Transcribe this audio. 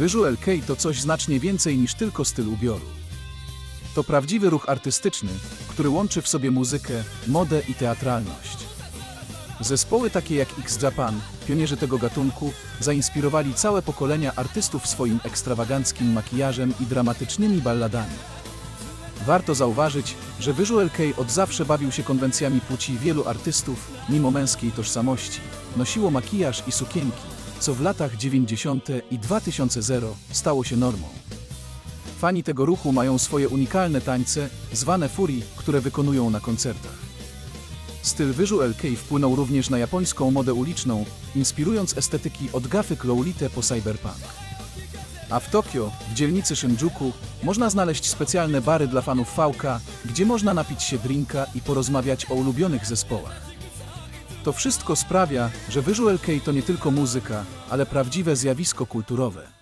Visual Kei to coś znacznie więcej niż tylko styl ubioru. To prawdziwy ruch artystyczny, który łączy w sobie muzykę, modę i teatralność. Zespoły takie jak X Japan, pionierzy tego gatunku, zainspirowali całe pokolenia artystów swoim ekstrawaganckim makijażem i dramatycznymi balladami. Warto zauważyć, że Visual Kei od zawsze bawił się konwencjami płci wielu artystów, mimo męskiej tożsamości, nosiło makijaż i sukienki, co w latach 90. i 2000 stało się normą. Fani tego ruchu mają swoje unikalne tańce, zwane furi, które wykonują na koncertach. Styl Visual Kei wpłynął również na japońską modę uliczną, inspirując estetyki od gafyk Lolite po cyberpunk. A w Tokio, w dzielnicy Shinjuku, można znaleźć specjalne bary dla fanów VK, gdzie można napić się drinka i porozmawiać o ulubionych zespołach. To wszystko sprawia, że Visual Kei to nie tylko muzyka, ale prawdziwe zjawisko kulturowe.